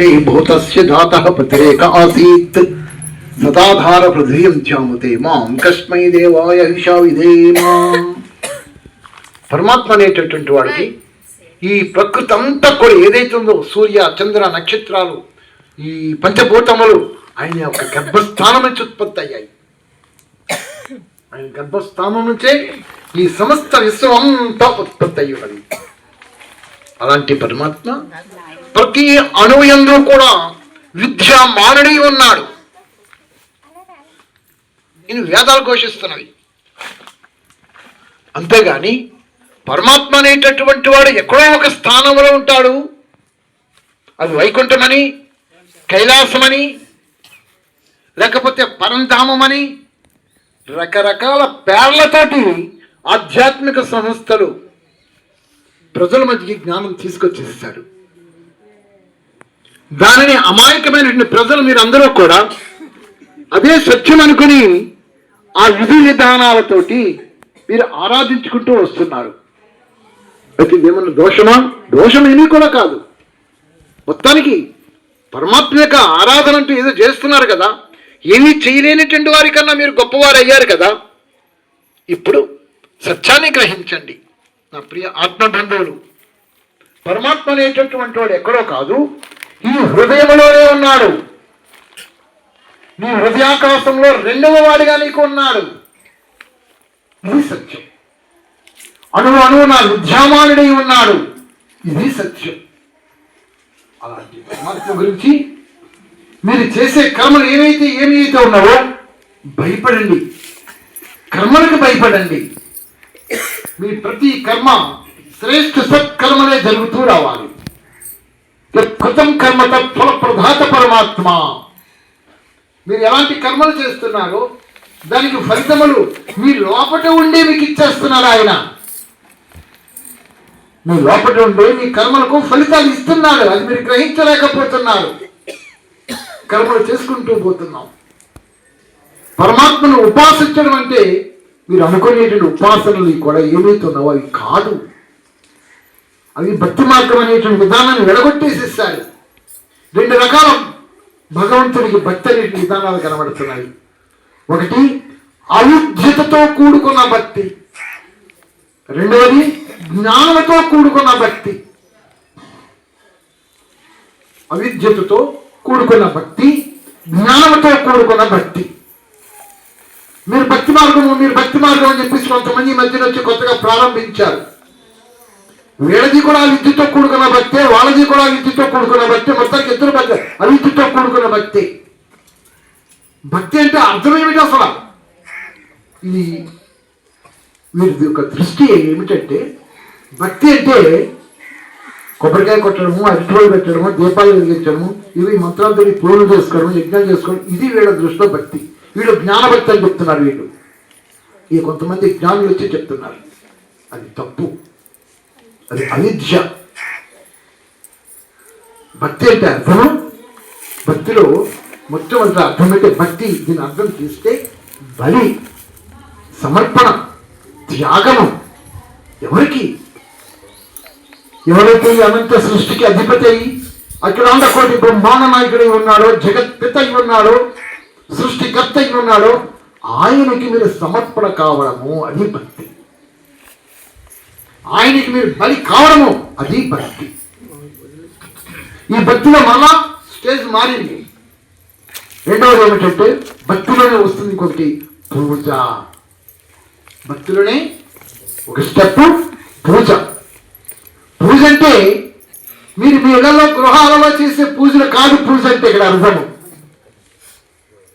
ते भूतस्य जातः प्रतिरेक आसीत् సదాధార హృదయం ధ్యాముతే మాం కస్మై దేవాయ విషా విధేమా పరమాత్మ అనేటటువంటి వాడికి ఈ ప్రకృతి అంతా కూడా ఏదైతే ఉందో సూర్య చంద్ర నక్షత్రాలు ఈ పంచభూతములు ఆయన యొక్క గర్భస్థానం నుంచి ఉత్పత్తి అయ్యాయి ఆయన గర్భస్థానం నుంచే ఈ సమస్త విశ్వం అంతా ఉత్పత్తి అయ్యి ఉన్నది అలాంటి పరమాత్మ ప్రతి అణుయంలో కూడా విద్య మానడి ఉన్నాడు. నేను వేదాలు ఘోషిస్తున్నవి. అంతేగాని పరమాత్మ అనేటటువంటి వాడు ఎక్కడో ఒక స్థానంలో ఉంటాడు. అది వైకుంఠమని కైలాసమని లేకపోతే పరంధామమని రకరకాల పేర్లతోటి ఆధ్యాత్మిక సంస్థలు ప్రజల మధ్యకి జ్ఞానం తీసుకొచ్చేస్తారు దానిని అమాయకమైనటువంటి ప్రజలు మీరు అందరూ కూడా అదే సత్యం అనుకుని ఆ విధి విధానాలతోటి మీరు ఆరాధించుకుంటూ వస్తున్నారు. అయితే ఇదేమన్నా దోషమా? దోషం ఏమీ కూడా కాదు. మొత్తానికి పరమాత్మ యొక్క ఆరాధన అంటూ ఏదో చేస్తున్నారు కదా ఏమీ చేయలేనటువంటి వారికన్నా మీరు గొప్పవారు అయ్యారు కదా ఇప్పుడు సత్యాన్ని గ్రహించండి. నా ప్రియ ఆత్మబంధువులు పరమాత్మ అనేటటువంటి వాడు ఎక్కడో కాదు ఈ హృదయంలోనే ఉన్నాడు. నీ హృదయాకాశంలో రెండవ వాడిగా నీకు ఉన్నాడు. ఇది సత్యం. అణువు అణువు నా విద్యామానుడై ఉన్నాడు. ఇది సత్యం. అలాంటి పరమాత్మ గురించి మీరు చేసే కర్మలు ఏవైతే ఏమి అయితే ఉన్నావో భయపడండి. కర్మలకు భయపడండి. మీ ప్రతి కర్మ శ్రేష్ఠ సత్కర్మలే జరుగుతూ రావాలి. కృతం కర్మ తత్ఫల ప్రధాత పరమాత్మ. మీరు ఎలాంటి కర్మలు చేస్తున్నారో దానికి ఫలితములు మీ లోపట ఉండే మీకు ఇచ్చేస్తున్నారు ఆయన. మీ లోపట ఉండే మీ కర్మలకు ఫలితాలు ఇస్తున్నాడు అది మీరు గ్రహించలేకపోతున్నారు. కర్మలు చేసుకుంటూ పోతున్నాం. పరమాత్మను ఉపాసించడం అంటే మీరు అనుకునేటువంటి ఉపాసనలు కూడా ఏమైతున్నావో అవి కాదు. అవి భక్తి మార్గం అనేటువంటి విధానాన్ని వెడగొట్టేసేసారు రెండు రకాల భగవంతుడికి భక్తి అనేటి విధానాలు కనబడుతున్నాయి. ఒకటి అవిద్యతతో కూడుకున్న భక్తి. రెండవది జ్ఞానంతో కూడుకున్న భక్తి. అవిద్యతతో కూడుకున్న భక్తి జ్ఞానంతో కూడుకున్న భక్తి. మీరు భక్తి మార్గము మీరు భక్తి మార్గం అని చెప్పేసి కొంతమంది మధ్యలో మధ్యన వచ్చి కొత్తగా ప్రారంభించారు. వీళ్ళది కూడా విద్యుత్తో కూడుకున్న భక్తే వాళ్ళది కూడా విద్యుత్తో కూడుకున్న భక్తి మొత్తానికి ఇద్దరు భక్తి అవిద్యుత్తో కూడుకున్న భక్తి. భక్తి అంటే అర్థం ఏమిటి అసలు? ఇది వీరి యొక్క దృష్టి ఏమిటంటే భక్తి అంటే కొబ్బరికాయ కొట్టడము అరటిపళ్ళు పెట్టడము దీపాలు వెలిగించడము ఇవి మంత్రాలతో పూజలు చేసుకోవడం యజ్ఞాలు చేసుకోవడం ఇది వీళ్ళ దృష్టిలో భక్తి. వీళ్ళు జ్ఞానభక్తి అని చెప్తున్నారు వీళ్ళు. ఈ కొంతమంది జ్ఞానులు వచ్చి చెప్తున్నారు. అది తప్పు. అది అవిద్య భక్తి అంటే అర్థము? భక్తిలో మొట్టమొదటి అర్థం అంటే భక్తి. దీని అర్థం తీస్తే బలి సమర్పణ త్యాగము. ఎవరికి? ఎవరైతే ఈ అనంత సృష్టికి అధిపతి అయ్యి అఖిలాండ కోటి బ్రహ్మాండ నాయకుడు ఉన్నాడో జగత్పిత ఉన్నాడో సృష్టికర్త ఉన్నాడో ఆయనకి మీరు సమర్పణ కావడము అది భక్తి. ఆయనకి మీరు బలి కావడము అది భక్తి. ఈ భక్తిలో మళ్ళా స్టేజ్ మారింది. రెండవది ఏమిటంటే భక్తిలోనే వస్తుంది ఇంకొకటి పూజ. భక్తిలోనే ఒక స్టెప్ పూజ. పూజ అంటే మీరు మీ ఇళ్ళలో గృహాలలో చేసే పూజలు కాదు పూజ అంటే ఇక్కడ అర్థము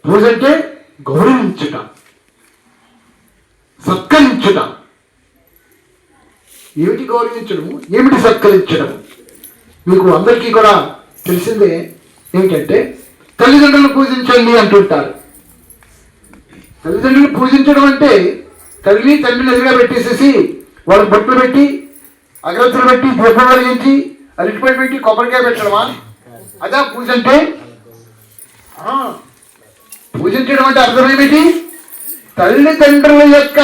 పూజ అంటే గౌరవించుట సత్కరించుట. ఏమిటి గౌరవించడము? ఏమిటి సత్కరించడము? మీకు అందరికీ కూడా తెలిసిందే ఏమిటంటే తల్లిదండ్రులను పూజించండి అంటుంటారు. తల్లిదండ్రులు పూజించడం అంటే తల్లిని తండ్రిని ఎదురుగా పెట్టేసేసి వాళ్ళకి బొట్లు పెట్టి అగ్రత్తులు పెట్టి దీపం వెలిగించి అరటిపడి పెట్టి కొబ్బరికాయ పెట్టడమా? అదా పూజ అంటే? పూజించడం అంటే అర్థం ఏమిటి? తల్లిదండ్రుల యొక్క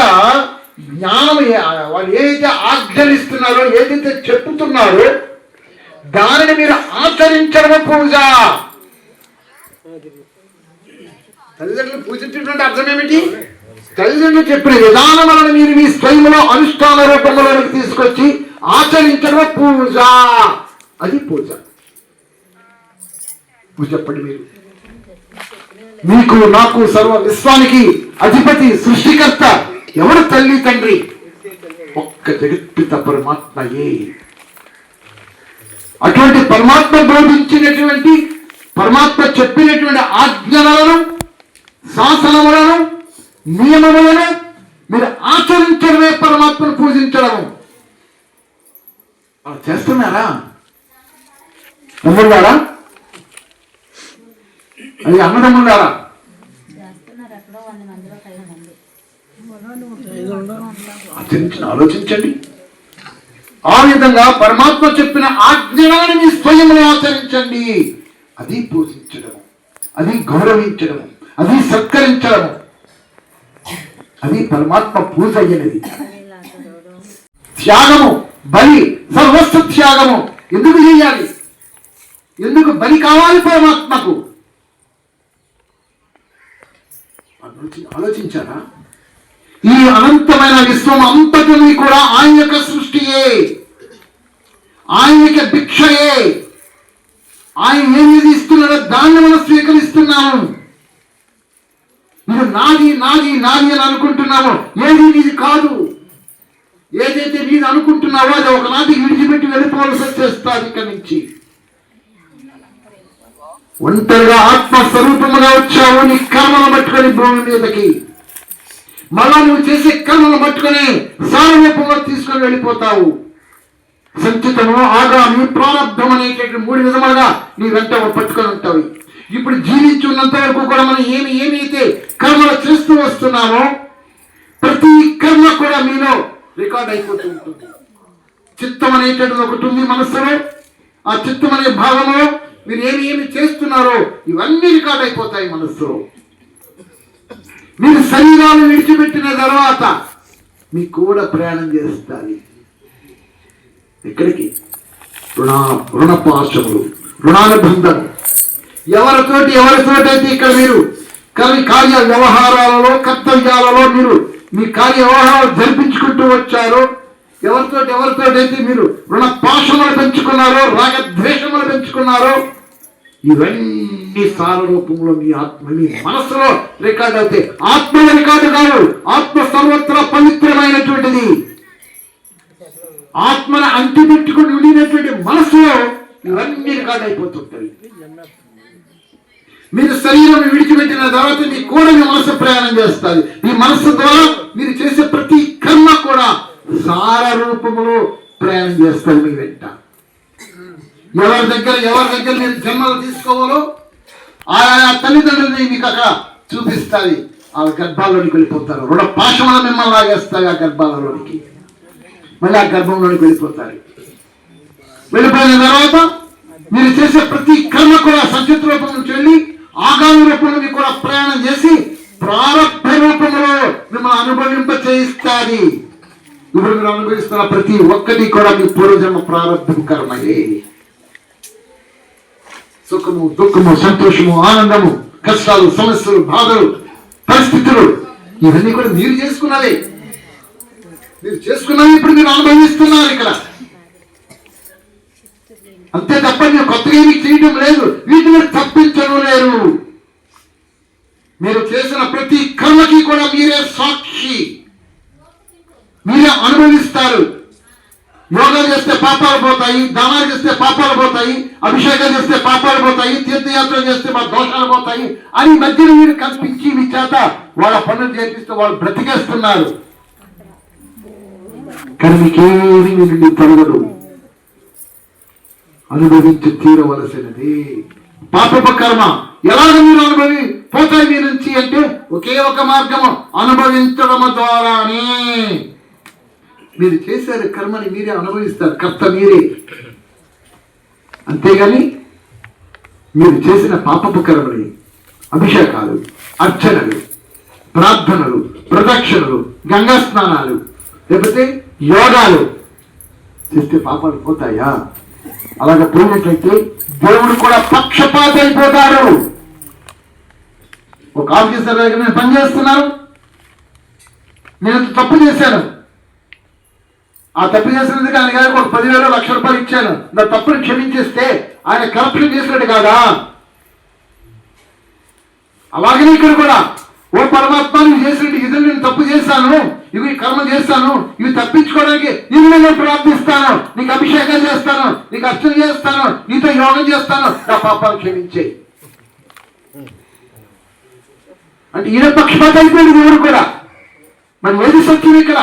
జ్ఞానం వాళ్ళు ఏదైతే ఆజ్ఞలిస్తున్నారో ఏదైతే చెప్తున్నారో దానిని మీరు ఆచరించడము పూజ. తల్లిదండ్రులు పూజించినటువంటి అర్థం ఏమిటి? తల్లిదండ్రులు చెప్పిన విధానములను మీరు మీ స్వయంలో అనుష్ఠాన రూపంలోకి తీసుకొచ్చి ఆచరించడం పూజ. అది పూజ. పూజ చెప్పండి మీరు. మీకు నాకు సర్వ విశ్వానికి అధిపతి సృష్టికర్త ఎవరు తల్లి తండ్రి? ఒక్క జగత్పిత పరమాత్మయే. అటువంటి పరమాత్మ బోధించినటువంటి పరమాత్మ చెప్పినటువంటి ఆజ్ఞలను శాసనములను నియమములను మీరు ఆచరించడమే పరమాత్మను పూజించడం అలా చేస్తున్నారా? తమ్ముళ్ళారా అది అన్నదమ్ముళ్ళారా చేస్తున్నారు ఎక్కడో వంద మందిలో ఐదు మంది ఆచరించిన ఆలోచించండి. ఆ విధంగా పరమాత్మ చెప్పిన ఆజ్ఞలను మీ స్వయంలో ఆచరించండి. అది పూజించడము అది గౌరవించడము అది సత్కరించడము. అది పరమాత్మ పూజ అయినది. త్యాగము బలి సర్వస్వ త్యాగము ఎందుకు చేయాలి? ఎందుకు బలి కావాలి పరమాత్మకు? ఆలోచించారా? ఈ అనంతమైన విశ్వం అంతటిని కూడా ఆయన యొక్క సృష్టియే. ఆయన యొక్క భిక్షయే. ఆయన ఏమేది ఇస్తున్నాడో దాన్ని మనం స్వీకరిస్తున్నాము. నువ్వు నాది నాది నాది అని అనుకుంటున్నాము ఏది నీది కాదు. ఏదైతే నీది అనుకుంటున్నావో అది ఒకనాటికి విడిచిపెట్టి వెళ్ళిపోవలసి వచ్చేస్తుంది ఇక్కడి నుంచి. ఒంటరిగా ఆత్మ స్వరూపముగా వచ్చావు నీ కర్మలు పట్టుకొని భూమి మీదకి. మళ్ళా నువ్వు చేసే కర్మను పట్టుకొని సారూపంలో తీసుకొని వెళ్ళిపోతావు. సంచితము ఆగామి ప్రారంభం అనేటువంటి మూడు విధములుగా నీ వెంట పట్టుకొని ఉంటావు. ఇప్పుడు జీవించున్నంత వరకు కూడా మనం ఏమి ఏమైతే కర్మలు చేస్తూ వస్తున్నామో ప్రతి కర్మ కూడా మీలో రికార్డ్ అయిపోతూ ఉంటుంది. చిత్తం అనేటటువంటి ఒకటి ఉంది మనస్సులో. ఆ చిత్తం అనే భావంలో మీరు ఏమి ఏమి చేస్తున్నారో ఇవన్నీ రికార్డ్ అయిపోతాయి మనస్సులో. మీరు శరీరాలు విడిచిపెట్టిన తర్వాత మీ కూడా ప్రయాణం చేస్తారు. ఎక్కడికి? రుణ రుణపాశములు రుణానుబంధాలు ఎవరితోటి ఎవరితోటి అయితే ఇక్కడ మీరు కార్య వ్యవహారాలలో కర్తవ్యాలలో మీరు మీ కార్య వ్యవహారాలు జరిపించుకుంటూ వచ్చారో ఎవరితోటి ఎవరితోటి అయితే మీరు రుణ పాశములు పెంచుకున్నారో రాగద్వేషములు పెంచుకున్నారో ఇవన్నీ సార రూపంలో మీ ఆత్మ మీ మనస్సులో రికార్డ్ అవుతాయి ఆత్మ రికార్డు కాదు ఆత్మ సర్వత్ర పవిత్రమైనటువంటిది. ఆత్మను అంటిపెట్టుకుని ఉండినటువంటి మనస్సులో ఇవన్నీ రికార్డ్ అయిపోతుంటాయి. మీరు శరీరం విడిచిపెట్టిన తర్వాత మీ కూడా మీ మనసు ప్రయాణం చేస్తుంది. మీ మనస్సు ద్వారా మీరు చేసే ప్రతి కర్మ కూడా సార రూపంలో ప్రయాణం చేస్తారు మీ వెంట. ఎవరి దగ్గర ఎవరి దగ్గర మీరు జన్మలు తీసుకోవాలో ఆయా తల్లిదండ్రులని మీకు అక్కడ చూపిస్తాయి. ఆ గర్భాల్లోనికి వెళ్ళిపోతారు. రుణ పాశముల మిమ్మల్ని లాగేస్తాయి ఆ గర్భాలలోనికి. మళ్ళీ ఆ గర్భంలోనికి వెళ్ళిపోతారు. వెళ్ళిపోయిన తర్వాత మీరు చేసే ప్రతి కర్మ కూడా సంచిత రూపం నుంచి వెళ్ళి ఆగామి రూపంలో మీకు కూడా ప్రయాణం చేసి ప్రారంభ రూపంలో మిమ్మల్ని అనుభవింప చేయిస్తాది. ఇప్పుడు మీరు అనుభవిస్తున్న ప్రతి ఒక్కటి కూడా మీ పూర్వజన్మ ప్రారంభం కర్మయే. సుఖము దుఃఖము సంతోషము ఆనందము కష్టాలు సమస్యలు బాధలు పరిస్థితులు ఇవన్నీ కూడా మీరు చేసుకున్నవే. మీరు చేసుకున్నవి ఇప్పుడు మీరు అనుభవిస్తున్నారు ఇక్కడ. అంతే తప్ప మీరు కొత్తగా ఏమీ చేయడం లేదు. వీటిని తప్పించడం లేరు మీరు చేసిన ప్రతి కర్మకి కూడా మీరే సాక్షి మీరే అనుభవిస్తారు యోగా చేస్తే పాపాలు పోతాయి దానాలు చేస్తే పాపాలు పోతాయి అభిషేకం చేస్తే పాపాలు పోతాయి తీర్థయాత్ర చేస్తే మా దోషాలు పోతాయి అని మధ్యలో మీరు కల్పించి మీ చేత వాళ్ళ పనులు చేపిస్తూ వాళ్ళు బ్రతికేస్తున్నారు. కానీ నుండి తొలగదు. అనుభవించి తీరవలసినది. పాపపు కర్మ. ఎలాగ మీరు అనుభవి పోతాయి మీ నుంచి అంటే ఒకే ఒక మార్గము అనుభవించడం ద్వారానే. మీరు చేశారు కర్మని మీరే అనుభవిస్తారు కర్త మీరే. అంతేగాని మీరు చేసిన పాపపు కర్మని అభిషేకాలు అర్చనలు ప్రార్థనలు ప్రదక్షిణలు గంగా స్నానాలు లేకపోతే యోగాలు చేస్తే పాపాలు పోతాయా? అలాగ పోయినట్లయితే దేవుడు కూడా పక్షపాత అయిపోతారు ఒక ఆఫీసర్ దగ్గర నేను పనిచేస్తున్నాను. నేను తప్పు చేశాను. ఆ తప్పు చేసినందుకు ఆయన గారికి ఒక పదివేల లక్ష రూపాయలు ఇచ్చాను. నా తప్పుని క్షమించేస్తే ఆయన కరప్షన్ చేసినట్టు కాదా? అలాగే ఇక్కడ కూడా. ఓ పరమాత్మ నువ్వు చేసినట్టు ఇది నేను తప్పు చేశాను. ఇవి కర్మ చేస్తాను ఇవి తప్పించుకోవడానికి నేను నేను ప్రార్థిస్తాను. నీకు అభిషేకం చేస్తాను. నీకు అర్చన చేస్తాను. నీతో యోగం చేస్తాను. నా పాపాలు క్షమించే. అంటే ఈయన పక్షపాత అయిపోయింది ఎవరు కూడా. మరి ఏది సత్యం ఇక్కడ?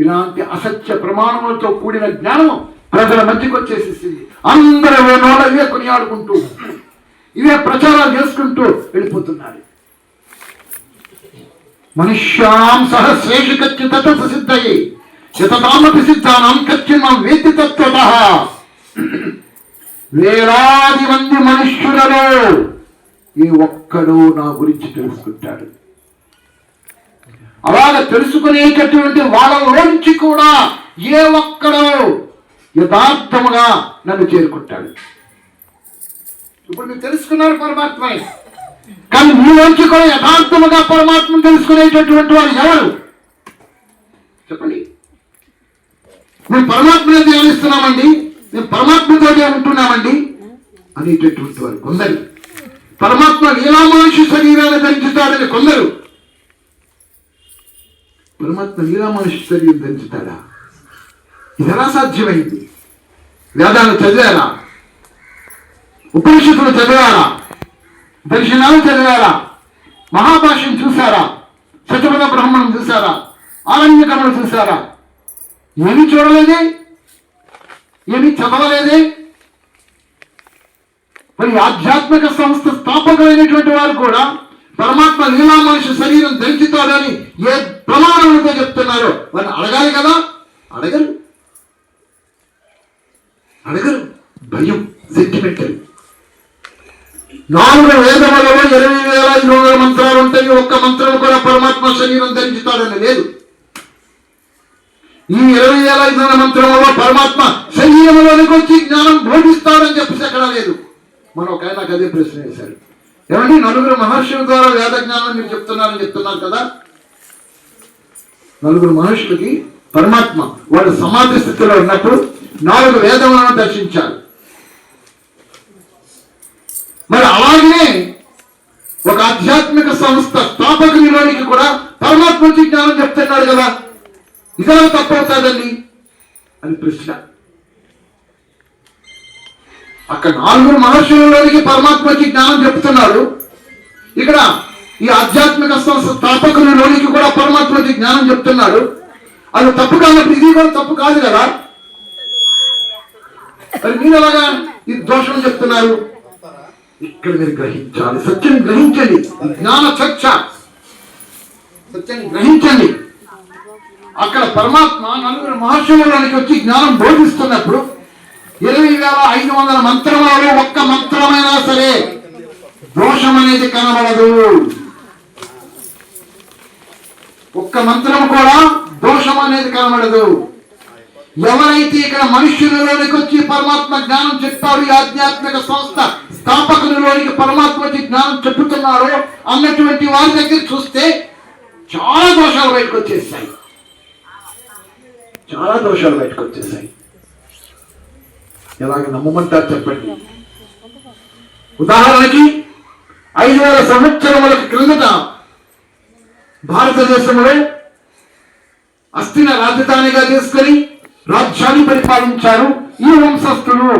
ఇలాంటి అసత్య ప్రమాణములతో కూడిన జ్ఞానం ప్రజల మధ్యకు వచ్చేసేసింది. అందరూ ఇవే ఇవే కొనియాడుకుంటూ ఇవే ప్రచారాలు చేసుకుంటూ వెళ్ళిపోతున్నారు. మనుష్యాం సహ శేషకత్య తత ప్రసిద్ధయి. శతతామపి సిద్ధానం కచ్చిమం వేతి తత్వత. వేలాది మంది మనుష్యులలో ఈ ఒక్కడు నా గురించి తెలుసుకుంటాడు. అలాగ తెలుసుకునేటటువంటి వాళ్ళలోంచి కూడా ఏ ఒక్కడో యథార్థముగా నన్ను చేరుకుంటాడు. ఇప్పుడు మీరు తెలుసుకున్నారు పరమాత్మ. కానీ మీలోంచి కూడా యథార్థముగా పరమాత్మను తెలుసుకునేటటువంటి వారు ఎవరు? చెప్పండి. మేము పరమాత్మని ధ్యానిస్తున్నామండి. మేము పరమాత్మతోనే ఉంటున్నామండి అనేటటువంటి వారు కొందరు. పరమాత్మ లీలా శరీరాన్ని ధరించుతాడని కొందరు. పరమాత్మ లీలా మనిషి శరీరం ధరించుతాడా సాధ్యమైంది? వేదాలు చదివారా? ఉపనిషత్తులు చదివారా? దర్శనాలు చదివారా? మహాభాష్యం చూసారా సత్యపద బ్రహ్మణం చూసారా ఆరణ్యకరణ చూసారా ఏమీ చూడలేదే? ఏమీ చదవలేదే? మరి ఆధ్యాత్మిక సంస్థ స్థాపకులైనటువంటి వారు కూడా పరమాత్మ లీలా మనిషి శరీరం ధరించుతాడని ఏ ప్రమాణములతో చెప్తున్నారో వారిని అడగాలి కదా? అడగరు. అడగరు. భయం సెంటిమెంటల్ నాలుగు వేదములలో ఇరవై వేల ఐదు వందల మంత్రాలు ఉంటాయి. ఒక్క మంత్రం కూడా పరమాత్మ శరీరం ధరించుతాడని లేదు. ఈ ఇరవై వేల ఐదు వందల మంత్రములో పరమాత్మ శరీరంలోనికి వచ్చి జ్ఞానం బోధిస్తాడని చెప్పేసి అక్కడ లేదు. మనం ఒక ఆయన అదే ప్రశ్న వేశారు ఏమండి? నలుగురు మహర్షుల ద్వారా వేద జ్ఞానం మీరు చెప్తున్నారని చెప్తున్నారు కదా? నలుగురు మహర్షులకి పరమాత్మ వాళ్ళు సమాధి స్థితిలో ఉన్నప్పుడు నాలుగు వేదములను దర్శించారు. మరి అలాగనే ఒక ఆధ్యాత్మిక సంస్థ స్థాపకునిలోనికి కూడా పరమాత్మ జ్ఞానం చెప్తున్నాడు కదా? ఇదే తప్పవుతాదండి అని ప్రశ్న. అక్కడ నాలుగు మహర్షులలోనికి పరమాత్మ వచ్చి జ్ఞానం చెప్తున్నాడు. ఇక్కడ ఈ ఆధ్యాత్మిక సంస్థ స్థాపకులలోనికి కూడా పరమాత్మ వచ్చి జ్ఞానం చెప్తున్నాడు. అది తప్పు కానప్పుడు ఇది కూడా తప్పు కాదు కదా? మరి మీరు ఎలాగా ఇది దోషం చెప్తున్నారు? ఇక్కడ మీరు గ్రహించాలి. సత్యం గ్రహించండి. జ్ఞాన చర్చ. సత్యం గ్రహించండి. అక్కడ పరమాత్మ నలుగురు మహర్షులలోనికి వచ్చి జ్ఞానం బోధిస్తున్నప్పుడు ఇరవై వేల ఐదు వందల మంత్రములలో ఒక్క మంత్రమైనా సరే దోషం అనేది కనబడదు. ఒక్క మంత్రం కూడా దోషం అనేది కనబడదు. ఎవరైతే ఇక్కడ మనుష్యులలోనికి వచ్చి పరమాత్మ జ్ఞానం చెప్తారు ఈ ఆధ్యాత్మిక సంస్థ స్థాపకులలోనికి పరమాత్మ వచ్చి జ్ఞానం చెప్పుతున్నారో అన్నటువంటి వారి దగ్గర చూస్తే చాలా దోషాలు బయటకు వచ్చేసాయి. చాలా దోషాలు బయటకు వచ్చేసాయి. ఎలాగ నమ్మమంటారు చెప్పండి? ఉదాహరణకి ఐదు వేల సంవత్సరముల క్రిందట భారతదేశంలో అస్థిన రాజధానిగా చేసుకొని రాజ్యాన్ని పరిపాలించారు ఈ వంశస్థులు.